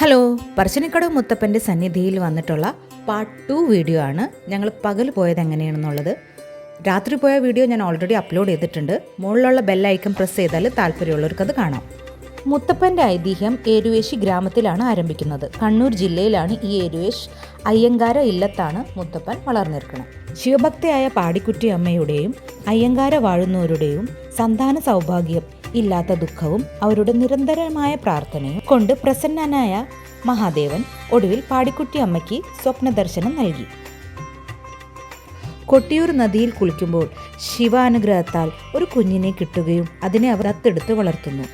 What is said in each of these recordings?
Hello Parassinikkadavu മുത്തപ്പന്റെ സന്നിധിയിൽ വന്നിട്ടുള്ള part two video ആണ് ഞങ്ങൾ പകൽ പോയത് എങ്ങനെയാണെന്നുള്ളത്. രാത്രി പോയ വീഡിയോ ഞാൻ ഓൾറെഡി അപ്ലോഡ് ചെയ്തിട്ടുണ്ട്. മുകളിലുള്ള ബെല്ലൈക്കൺ പ്രസ് ചെയ്താൽ താല്പര്യമുള്ളവർക്ക് അത് കാണാം. മുത്തപ്പന്റെ ഐതിഹ്യം ഏരുവേശി ഗ്രാമത്തിലാണ് ആരംഭിക്കുന്നത്. കണ്ണൂർ ജില്ലയിലാണ് ഈ ഏരുവേശ് അയ്യങ്കാര ഇല്ലത്താണ് മുത്തപ്പൻ വളർന്നിരിക്കുന്നത്. ശിവഭക്തയായ പാടിക്കുട്ടി അമ്മയുടെയും അയ്യങ്കാര വാഴുന്നവരുടെയും സന്താന സൗഭാഗ്യം ഇല്ലാത്ത ദുഃഖവും അവരുടെ നിരന്തരമായ പ്രാർത്ഥനയും കൊണ്ട് പ്രസന്നനായ മഹാദേവൻ ഒടുവിൽ പാടിക്കുട്ടി അമ്മയ്ക്ക് സ്വപ്നദർശനം നൽകി. കൊട്ടിയൂർ നദിയിൽ കുളിക്കുമ്പോൾ ശിവാനുഗ്രഹത്താൽ ഒരു കുഞ്ഞിനെ കിട്ടുകയും അതിനെ അവർ ദത്തെടുത്ത് വളർത്തുന്നു.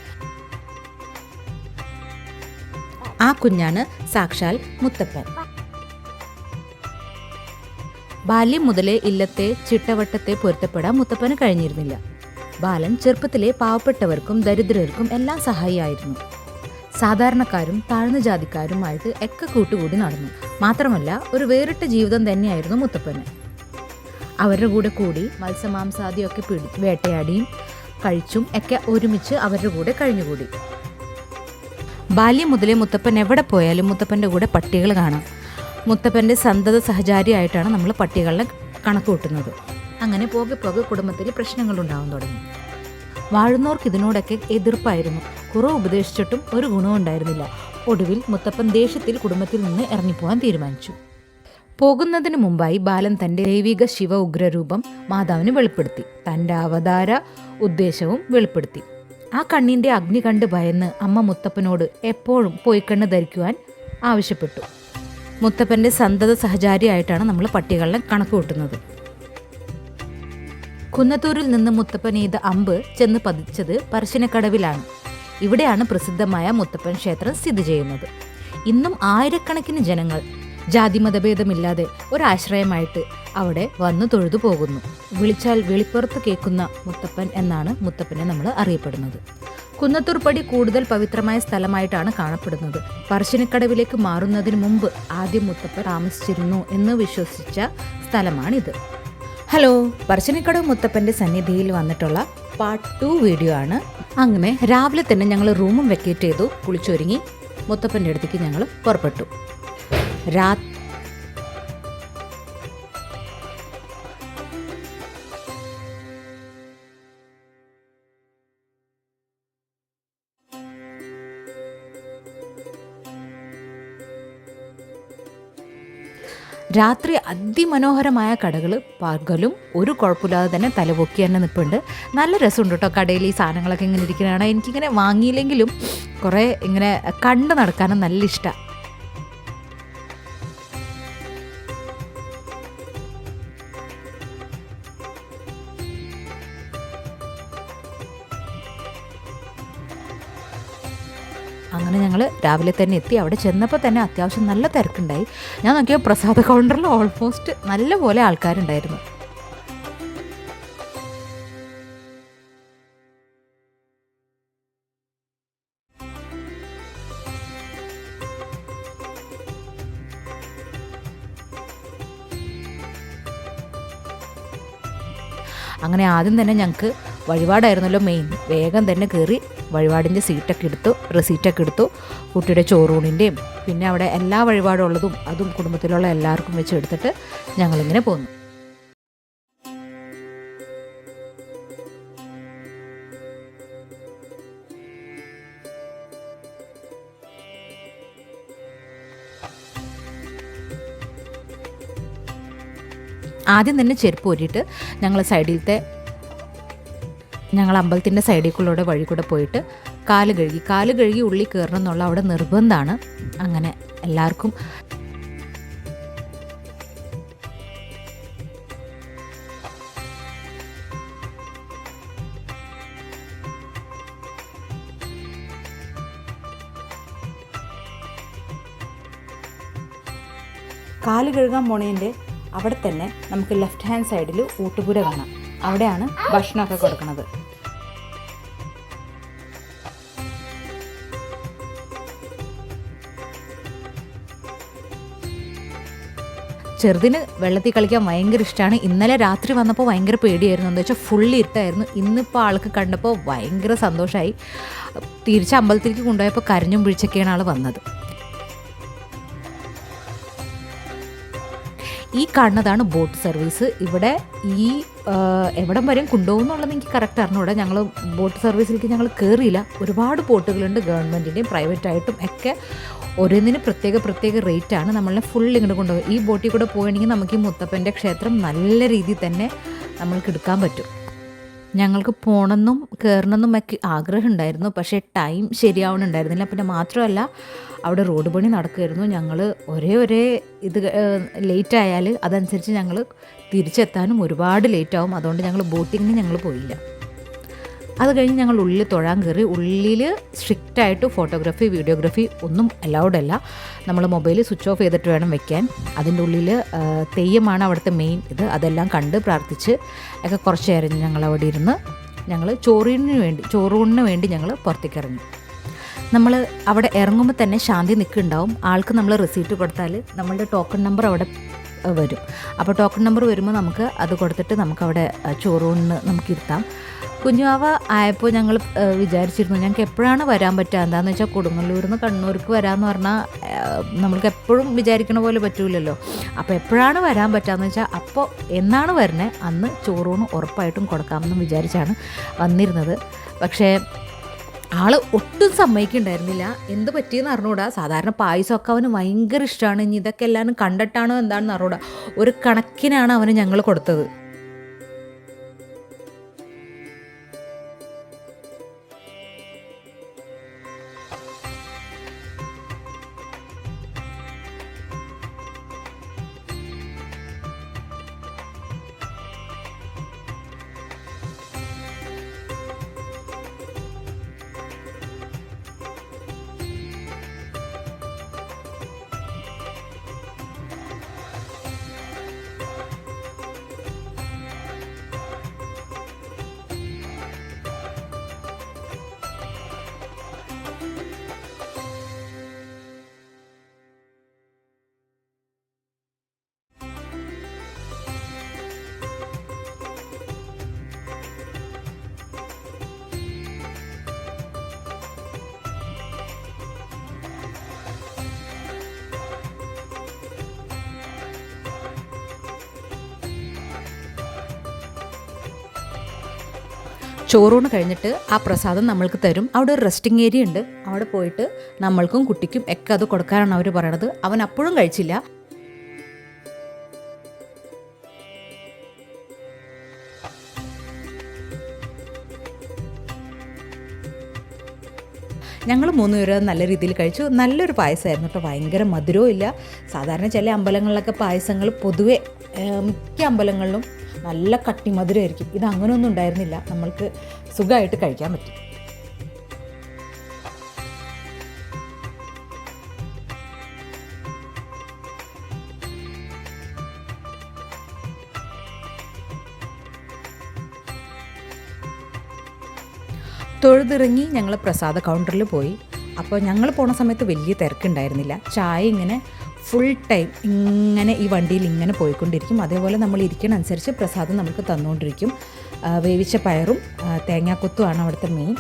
ആ കുഞ്ഞാണ് സാക്ഷാൽ മുത്തപ്പൻ. ബാല്യം മുതലേ ഇല്ലത്തെ ചിട്ടവട്ടത്തെ പൊരുത്തപ്പെടാൻ മുത്തപ്പന് കഴിഞ്ഞിരുന്നില്ല. ബാലൻ ചെറുപ്പത്തിലെ പാവപ്പെട്ടവർക്കും ദരിദ്രർക്കും എല്ലാം സഹായിയായിരുന്നു. സാധാരണക്കാരും താഴ്ന്ന ജാതിക്കാരുമായിട്ട് എക്കെ കൂട്ടുകൂടി നടന്നു. മാത്രമല്ല ഒരു വേറിട്ട ജീവിതം തന്നെയായിരുന്നു മുത്തപ്പന്. അവരുടെ കൂടെ കൂടി മത്സ്യമാംസാദിയൊക്കെ പിടി വേട്ടയാടിയും കഴിച്ചും ഒക്കെ ഒരുമിച്ച് അവരുടെ കൂടെ കഴിഞ്ഞുകൂടി. ബാല്യം മുതലേ മുത്തപ്പൻ എവിടെ പോയാലും മുത്തപ്പന്റെ കൂടെ പട്ടികൾ കാണാം. മുത്തപ്പന്റെ സന്തത സഹചാരിയായിട്ടാണ് നമ്മൾ പട്ടികളെ കണക്ക് കൂട്ടുന്നത്. അങ്ങനെ പോകെ പോകെ കുടുംബത്തിൽ പ്രശ്നങ്ങൾ ഉണ്ടാവാൻ തുടങ്ങി. വാഴുന്നവർക്ക് ഇതിനോടൊക്കെ എതിർപ്പായിരുന്നു. കുറേ ഉപദേശിച്ചിട്ടും ഒരു ഗുണവും ഉണ്ടായിരുന്നില്ല. ഒടുവിൽ മുത്തപ്പൻ ദേഷ്യത്തിൽ കുടുംബത്തിൽ നിന്ന് ഇറങ്ങിപ്പോകാൻ തീരുമാനിച്ചു. പോകുന്നതിന് മുമ്പായി ബാലൻ തന്റെ ദൈവിക ശിവ ഉഗ്രരൂപം മാതാവിന് വെളിപ്പെടുത്തി. തന്റെ അവതാര ഉദ്ദേശവും വെളിപ്പെടുത്തി. ആ കണ്ണിന്റെ അഗ്നി കണ്ട് ഭയന്ന് അമ്മ മുത്തപ്പനോട് എപ്പോഴും പോയിക്കണ്ണ് ധരിക്കുവാൻ ആവശ്യപ്പെട്ടു. മുത്തപ്പന്റെ സന്തത സഹചാരിയായിട്ടാണ് നമ്മൾ പട്ടികളെ കണക്ക് കൂട്ടുന്നത്. കുന്നത്തൂരിൽ നിന്ന് മുത്തപ്പൻ ചെയ്ത അമ്പ് ചെന്ന് പതിച്ചത് പറശ്ശിനക്കടവിലാണ്. ഇവിടെയാണ് പ്രസിദ്ധമായ മുത്തപ്പൻ ക്ഷേത്രം സ്ഥിതി ചെയ്യുന്നത്. ഇന്നും ആയിരക്കണക്കിന് ജനങ്ങൾ ജാതി മതഭേദമില്ലാതെ ഒരാശ്രയമായിട്ട് അവിടെ വന്നു തൊഴുതു പോകുന്നു. വിളിച്ചാൽ വെളിപ്പുറത്ത് കേൾക്കുന്ന മുത്തപ്പൻ എന്നാണ് മുത്തപ്പനെ നമ്മൾ അറിയപ്പെടുന്നത്. കുന്നത്തൂർ പടി കൂടുതൽ പവിത്രമായ സ്ഥലമായിട്ടാണ് കാണപ്പെടുന്നത്. പറശ്ശിനിക്കടവിലേക്ക് മാറുന്നതിന് മുമ്പ് ആദ്യം മുത്തപ്പൻ താമസിച്ചിരുന്നു എന്ന് വിശ്വസിച്ച സ്ഥലമാണിത്. ഹലോ പറശ്ശിനിക്കട മുത്തപ്പന്റെ സന്നിധിയിൽ വന്നിട്ടുള്ള പാർട്ട് ടു വീഡിയോ ആണ്. അങ്ങനെ രാവിലെ തന്നെ ഞങ്ങൾ റൂമും വെക്കേറ്റ് ചെയ്തു കുളിച്ചൊരുങ്ങി. മുത്തപ്പന്റെ അടുത്തേക്ക് ഞങ്ങൾ പുറപ്പെട്ടു. രാ രാത്രി അതിമനോഹരമായ കടകൾ പകലും ഒരു കുഴപ്പമില്ലാതെ തന്നെ തലപൊക്കി തന്നെ നിൽപ്പുണ്ട് നല്ല രസമുണ്ട് കേട്ടോ കടയിൽ ഈ സാധനങ്ങളൊക്കെ ഇങ്ങനെ ഇരിക്കുന്നതാണ്. എനിക്കിങ്ങനെ വാങ്ങിയില്ലെങ്കിലും കുറേ ഇങ്ങനെ കണ്ടു നടക്കാനും നല്ല ഇഷ്ടമാണ് രാവിലെ തന്നെ എത്തി. അവിടെ ചെന്നപ്പോൾ തന്നെ അത്യാവശ്യം നല്ല തിരക്കുണ്ടായി. ഞാൻ നോക്കിയ പ്രസാദ കൗണ്ടറിൽ ഓൾമോസ്റ്റ് നല്ല പോലെ ആൾക്കാരുണ്ടായിരുന്നു. അങ്ങനെ ആദ്യം തന്നെ ഞങ്ങൾക്ക് വഴിപാടായിരുന്നല്ലോ മെയിൻ വേഗം തന്നെ കയറി വഴിപാടിന്റെ സീറ്റൊക്കെ എടുത്തു റെസീറ്റൊക്കെ എടുത്തു കുട്ടിയുടെ ചോറൂണിന്റെയും പിന്നെ അവിടെ എല്ലാ വഴിപാടുള്ളതും അതും കുടുംബത്തിലുള്ള എല്ലാവർക്കും വെച്ച് എടുത്തിട്ട് ഞങ്ങളിങ്ങനെ പോന്നു. ആദ്യം തന്നെ ചെരുപ്പ് ഊരിയിട്ട് ഞങ്ങൾ സൈഡിലത്തെ ഞങ്ങൾ അമ്പലത്തിന്റെ സൈഡിൽ കൂടെ വഴി കൂടെ പോയിട്ട് കാൽ കഴുകി കാൽ കഴുകി ഉള്ളിൽ കയറണം എന്നുള്ള അവിടെ നിർബന്ധമാണ്. അങ്ങനെ എല്ലാവർക്കും കാൽ കഴുകാൻ പോണേന്റെ അവിടെ തന്നെ നമുക്ക് ലെഫ്റ്റ് ഹാൻഡ് സൈഡിൽ ഊട്ടുപുര കാണാം. അവിടെയാണ് ഭക്ഷണമൊക്കെ കൊടുക്കുന്നത്. ചെറുതിന് വെള്ളത്തിൽ കളിക്കാൻ ഭയങ്കര ഇഷ്ടമാണ് ഇന്നലെ രാത്രി വന്നപ്പോൾ ഭയങ്കര പേടിയായിരുന്നു. എന്താ വെച്ചാൽ ഫുള്ളി ഇട്ടായിരുന്നു ഇന്നിപ്പോൾ ആൾക്ക് കണ്ടപ്പോൾ ഭയങ്കര സന്തോഷമായി തിരിച്ച് അമ്പലത്തിലേക്ക് കൊണ്ടുപോയപ്പോൾ കരഞ്ഞും പിഴിച്ചൊക്കെയാണ് ആൾ വന്നത്. ഈ കാണുന്നതാണ് ബോട്ട് സർവീസ്. ഇവിടെ ഈ എവിടം വരെയും കൊണ്ടുപോകും എന്നുള്ളത് എനിക്ക് കറക്റ്റ് അറിഞ്ഞൂടെ. ഞങ്ങൾ ബോട്ട് സർവീസിലേക്ക് ഞങ്ങൾ കയറിയില്ല ഒരുപാട് ബോട്ടുകളുണ്ട് ഗവൺമെന്റിന്റെയും പ്രൈവറ്റായിട്ടും ഒക്കെ. ഓരോന്നിന് പ്രത്യേക പ്രത്യേക റേറ്റാണ്. നമ്മളെ ഫുൾ ഇങ്ങോട്ട് കൊണ്ടുപോകും ഈ ബോട്ടിൽ കൂടെ പോവുകയാണെങ്കിൽ നമുക്ക് ഈ മുത്തപ്പന്റെ ക്ഷേത്രം നല്ല രീതിയിൽ തന്നെ നമ്മൾക്ക് എടുക്കാൻ പറ്റും. ഞങ്ങൾക്ക് പോകണമെന്നും കയറണമെന്നും ഒക്കെ ആഗ്രഹം ഉണ്ടായിരുന്നു പക്ഷേ ടൈം ശരിയാവണുണ്ടായിരുന്നില്ല. പിന്നെ മാത്രമല്ല അവിടെ റോഡ് പണി നടക്കുമായിരുന്നു. ഞങ്ങൾ ഒരേ ഒരേ ഇത് ലേറ്റ് ആയാൽ അതനുസരിച്ച് ഞങ്ങൾ തിരിച്ചെത്താനും ഒരുപാട് ലേറ്റ് ആവും. അതുകൊണ്ട് ഞങ്ങൾ ബോട്ടിങ്ങിന് ഞങ്ങൾ പോയില്ല. അത് കഴിഞ്ഞ് ഞങ്ങൾ ഉള്ളിൽ തൊഴാൻ കയറി ഉള്ളിൽ സ്ട്രിക്റ്റായിട്ട് ഫോട്ടോഗ്രാഫി വീഡിയോഗ്രാഫി ഒന്നും അലൗഡ് അല്ല. നമ്മൾ മൊബൈൽ സ്വിച്ച് ഓഫ് ചെയ്തിട്ട് വേണം വെക്കാൻ. അതിന്റെ ഉള്ളിൽ തെയ്യമാണ് അവിടുത്തെ മെയിൻ ഇത്. അതെല്ലാം കണ്ട് പ്രാർത്ഥിച്ച് ഒക്കെ കുറച്ച് നേരം ഞങ്ങൾ അവിടെ ഇരുന്ന് ഞങ്ങൾ ചോറിന് വേണ്ടി ചോറൂണിന് വേണ്ടി ഞങ്ങൾ പുറത്തേക്ക് ഇറങ്ങി. നമ്മൾ അവിടെ ഇറങ്ങുമ്പോൾ തന്നെ ശാന്തി നിൽക്കുന്നുണ്ടാവും. ആൾക്ക് നമ്മൾ റെസീറ്റ് കൊടുത്താൽ നമ്മളുടെ ടോക്കൺ നമ്പർ അവിടെ വരും. അപ്പോൾ ടോക്കൺ നമ്പർ വരുമ്പോൾ നമുക്ക് അത് കൊടുത്തിട്ട് നമുക്ക് അവിടെ ചോറൂണിന് നമുക്ക് ഇരുത്താം. കുഞ്ഞുവാവ ആയപ്പോൾ ഞങ്ങൾ വിചാരിച്ചിരുന്നു ഞങ്ങൾക്ക് എപ്പോഴാണ് വരാൻ പറ്റുക എന്താണെന്ന് വെച്ചാൽ കൊടുങ്ങല്ലൂരിൽ നിന്ന് കണ്ണൂർക്ക് വരാമെന്ന് പറഞ്ഞാൽ നമ്മൾക്ക് എപ്പോഴും വിചാരിക്കണ പോലെ പറ്റൂലല്ലോ. അപ്പോൾ എപ്പോഴാണ് വരാൻ പറ്റുകയെന്ന് വെച്ചാൽ അപ്പോൾ എന്നാണ് വരുന്നത് അന്ന് ചോറൂണ് ഉറപ്പായിട്ടും കൊടുക്കാമെന്ന് വിചാരിച്ചാണ് വന്നിരുന്നത്. പക്ഷേ ആൾ ഒട്ടും സമ്മതിക്കുന്നുണ്ടായിരുന്നില്ല എന്ത് പറ്റിയെന്ന് അറിഞ്ഞൂടാ. സാധാരണ പായസമൊക്കെ അവന് ഭയങ്കര ഇഷ്ടമാണ് ഇനി ഇതൊക്കെ എല്ലാവരും കണ്ടിട്ടാണോ എന്താണെന്ന് അറിഞ്ഞൂടാ. ഒരു കണക്കിനാണ് അവന് ഞങ്ങൾ കൊടുത്തത്. ചോറൂണ് കഴിഞ്ഞിട്ട് ആ പ്രസാദം നമ്മൾക്ക് തരും. അവിടെ ഒരു റെസ്റ്റിംഗ് ഏരിയ ഉണ്ട്. അവിടെ പോയിട്ട് നമ്മൾക്കും കുട്ടിക്കും ഒക്കെ അത് കൊടുക്കാനാണ് അവർ പറയണത്. അവൻ അപ്പോഴും കഴിച്ചില്ല. ഞങ്ങൾ മൂന്ന് പേര് നല്ല രീതിയിൽ കഴിച്ചു. നല്ലൊരു പായസമായിരുന്നു കേട്ടോ. ഭയങ്കര മധുരവും ഇല്ല. സാധാരണ ചില അമ്പലങ്ങളിലൊക്കെ പായസങ്ങൾ പൊതുവെ മിക്ക അമ്പലങ്ങളിലും നല്ല കട്ടി മധുരമായിരിക്കും ഇത് അങ്ങനെയൊന്നും ഉണ്ടായിരുന്നില്ല. നമ്മൾക്ക് സുഖമായിട്ട് കഴിക്കാൻ പറ്റും. തൊഴുതിറങ്ങി ഞങ്ങൾ പ്രസാദ കൗണ്ടറിൽ പോയി. അപ്പോൾ ഞങ്ങൾ പോണ സമയത്ത് വലിയ തിരക്കുണ്ടായിരുന്നില്ല. ചായ ഇങ്ങനെ ഫുൾ ടൈം ഇങ്ങനെ ഈ വണ്ടിയിൽ ഇങ്ങനെ പോയിക്കൊണ്ടിരിക്കും. അതേപോലെ നമ്മൾ ഇരിക്കണ അനുസരിച്ച് പ്രസാദം നമുക്ക് തന്നുകൊണ്ടിരിക്കും. വേവിച്ച പയറും തേങ്ങാക്കൊത്തുമാണ് അവിടുത്തെ മെയിൻ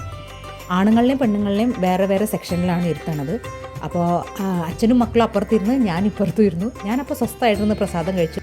ആണുങ്ങളിലെയും പെണ്ണുങ്ങളിലെയും വേറെ വേറെ സെക്ഷനിലാണ് ഇരുത്തണത്. അപ്പോൾ അച്ഛനും മക്കളും അപ്പുറത്തിരുന്ന് ഞാൻ ഇപ്പുറത്തും ഇരുന്നു. ഞാനപ്പോൾ സ്വസ്ഥമായിട്ടിരുന്ന് പ്രസാദം കഴിച്ചു.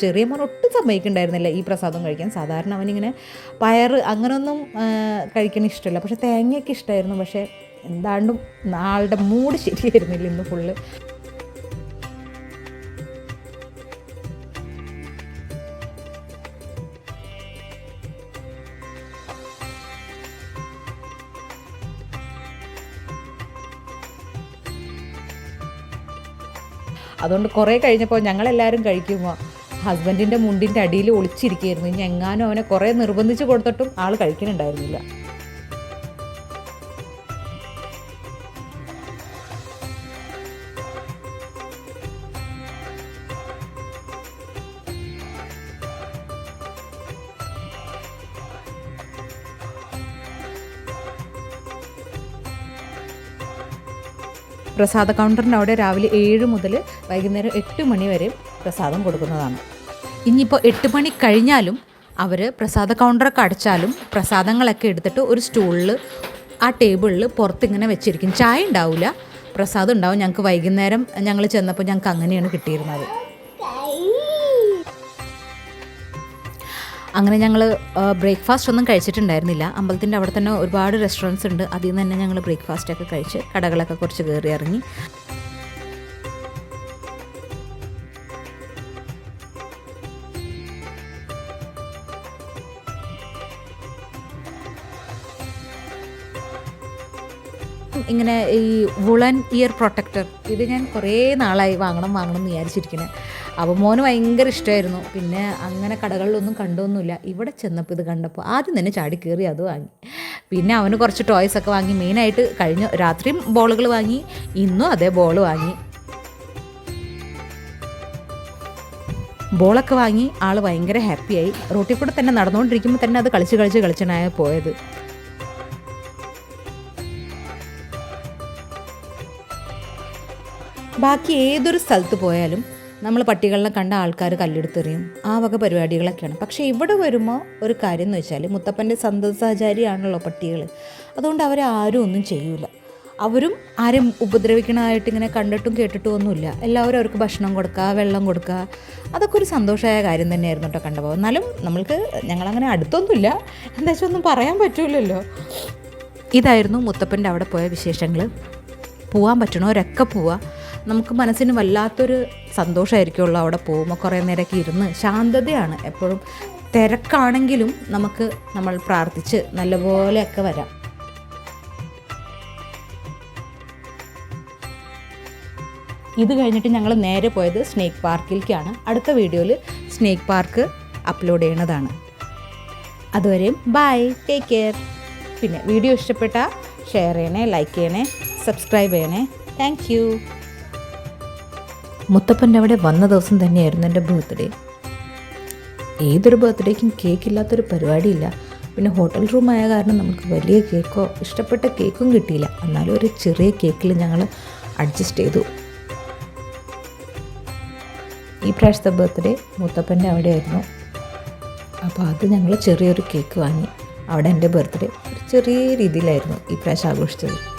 ചെറിയ മോൻ ഒട്ടും സമ്മതിക്കുന്നുണ്ടായിരുന്നില്ല ഈ പ്രസാദം കഴിക്കാൻ. സാധാരണ അവനിങ്ങനെ പയറ് അങ്ങനെയൊന്നും കഴിക്കണ ഇഷ്ടമല്ല. പക്ഷെ തേങ്ങയൊക്കെ ഇഷ്ടമായിരുന്നു പക്ഷേ എന്താണ്ടും ആളുടെ മൂഡ് ശരിയായിരുന്നില്ല ഇന്ന് ഫുള്ള്. അതുകൊണ്ട് കുറേ കഴിഞ്ഞപ്പോൾ ഞങ്ങളെല്ലാവരും കഴിക്കുമ്പോൾ ഹസ്ബൻഡിന്റെ മുണ്ടിന്റെ അടിയിൽ ഒളിച്ചിരിക്കുകയായിരുന്നു. ഇനി എങ്ങാനും അവനെ കുറേ നിർബന്ധിച്ച് കൊടുത്തിട്ടും ആൾ കഴിക്കുന്നുണ്ടായിരുന്നില്ല പ്രസാദ കൗണ്ടറിന്റെ അവിടെ രാവിലെ ഏഴ് മുതൽ വൈകുന്നേരം എട്ട് മണി വരെ പ്രസാദം കൊടുക്കുന്നതാണ്. ഇനിയിപ്പോൾ എട്ട് മണി കഴിഞ്ഞാലും അവർ പ്രസാദ കൗണ്ടറൊക്കെ അടച്ചാലും പ്രസാദങ്ങളൊക്കെ എടുത്തിട്ട് ഒരു സ്റ്റൂളിൽ ആ ടേബിളിൽ പുറത്തിങ്ങനെ വെച്ചിരിക്കും. ചായ ഉണ്ടാവില്ല പ്രസാദം ഉണ്ടാവും. ഞങ്ങൾക്ക് വൈകുന്നേരം ഞങ്ങൾ ചെന്നപ്പോൾ ഞങ്ങൾക്ക് അങ്ങനെയാണ് കിട്ടിയിരുന്നത്. അങ്ങനെ ഞങ്ങൾ ബ്രേക്ക്ഫാസ്റ്റ് ഒന്നും കഴിച്ചിട്ടുണ്ടായിരുന്നില്ല. അമ്പലത്തിന്റെ അവിടെ തന്നെ ഒരുപാട് റെസ്റ്റോറന്റ്സ് ഉണ്ട്. അതിൽ നിന്ന് തന്നെ ഞങ്ങൾ ബ്രേക്ക്ഫാസ്റ്റ് ഒക്കെ കഴിച്ച് കടകളൊക്കെ കുറച്ച് കയറി ഇറങ്ങി. ഇങ്ങനെ ഈ വുളൻ ഇയർ പ്രൊട്ടക്ടർ ഇത് ഞാൻ കുറേ നാളായി വാങ്ങണം വാങ്ങണം എന്ന് വിചാരിച്ചിരിക്കുന്നത് അപ്പോൾ മോന് ഭയങ്കര ഇഷ്ടമായിരുന്നു. പിന്നെ അങ്ങനെ കടകളിലൊന്നും കണ്ടൊന്നുമില്ല. ഇവിടെ ചെന്നപ്പോൾ ഇത് കണ്ടപ്പോൾ ആദ്യം തന്നെ ചാടി കയറി അത് വാങ്ങി. പിന്നെ അവന് കുറച്ച് ടോയ്സ് ഒക്കെ വാങ്ങി. മെയിനായിട്ട് കഴിഞ്ഞ രാത്രിയും ബോളുകൾ വാങ്ങി. ഇന്നും അതേ ബോൾ വാങ്ങി. ബോളൊക്കെ വാങ്ങി. ആൾ ഭയങ്കര ഹാപ്പിയായി റോട്ടിൽ കൂടെ തന്നെ നടന്നുകൊണ്ടിരിക്കുമ്പോൾ തന്നെ അത് കളിച്ച് കളിച്ച് കളിച്ചനായ പോയത്. ബാക്കി ഏതൊരു സ്ഥലത്ത് പോയാലും നമ്മൾ പട്ടികളിനെ കണ്ട ആൾക്കാർ കല്ലെടുത്തെറിയും. ആ വക പരിപാടികളൊക്കെയാണ്. പക്ഷേ ഇവിടെ വരുമ്പോൾ ഒരു കാര്യം എന്ന് വെച്ചാൽ മുത്തപ്പന്റെ സന്തസഹചാരിയാണല്ലോ പട്ടികൾ അതുകൊണ്ട് അവരെ ആരും ഒന്നും ചെയ്യൂല. അവരും ആരും ഉപദ്രവിക്കണമായിട്ട് ഇങ്ങനെ കണ്ടിട്ടും കേട്ടിട്ടും ഒന്നുമില്ല. എല്ലാവരും അവർക്ക് ഭക്ഷണം കൊടുക്കുക വെള്ളം കൊടുക്കുക അതൊക്കെ ഒരു സന്തോഷമായ കാര്യം തന്നെയായിരുന്നു കേട്ടോ കണ്ടപ്പോൾ. എന്നാലും നമ്മൾക്ക് ഞങ്ങളങ്ങനെ അടുത്തൊന്നുമില്ല. എന്താ വെച്ചാൽ ഒന്നും പറയാൻ പറ്റൂലല്ലോ. ഇതായിരുന്നു മുത്തപ്പന്റെ അവിടെ പോയ വിശേഷങ്ങൾ പോവാൻ പറ്റണവരൊക്കെ പോവുക നമുക്ക് മനസ്സിന് വല്ലാത്തൊരു സന്തോഷമായിരിക്കുമല്ലോ അവിടെ പോകുമ്പോൾ കുറേ നേരമൊക്കെ ഇരുന്ന്. ശാന്തതയാണ്. എപ്പോഴും തിരക്കാണെങ്കിലും നമുക്ക് നമ്മൾ പ്രാർത്ഥിച്ച് നല്ലപോലെയൊക്കെ വരാം. ഇത് കഴിഞ്ഞിട്ട് ഞങ്ങൾ നേരെ പോയത് സ്നേക്ക് പാർക്കിലേക്കാണ്. അടുത്ത വീഡിയോയിൽ സ്നേക്ക് പാർക്ക് അപ്ലോഡ് ചെയ്യണതാണ്. അതുവരെയും ബൈ. Take care. പിന്നെ വീഡിയോ ഇഷ്ടപ്പെട്ടാൽ ഷെയർ ചെയ്യണേ ലൈക്ക് ചെയ്യണേ സബ്സ്ക്രൈബ് ചെയ്യണേ. താങ്ക് മുത്തപ്പന്റെ അവിടെ വന്ന ദിവസം തന്നെയായിരുന്നു എന്റെ ബർത്ത്ഡേ. ഏതൊരു ബർത്ത്ഡേക്കും കേക്ക് ഇല്ലാത്തൊരു പരിപാടിയില്ല. പിന്നെ ഹോട്ടൽ റൂമായ കാരണം നമുക്ക് വലിയ കേക്കോ ഇഷ്ടപ്പെട്ട കേക്കും കിട്ടിയില്ല. എന്നാലും ഒരു ചെറിയ കേക്കിൽ ഞങ്ങൾ അഡ്ജസ്റ്റ് ചെയ്തു. ഈ പ്രാവശ്യത്തെ ബർത്ത്ഡേ മുത്തപ്പന്റെ അവിടെയായിരുന്നു. അപ്പോൾ അത് ഞങ്ങൾ ചെറിയൊരു കേക്ക് വാങ്ങി. അവിടെ എന്റെ ബർത്ത്ഡേ. ഒരു ചെറിയ രീതിയിലായിരുന്നു ഈ പ്രാവശ്യം ആഘോഷിച്ചത്.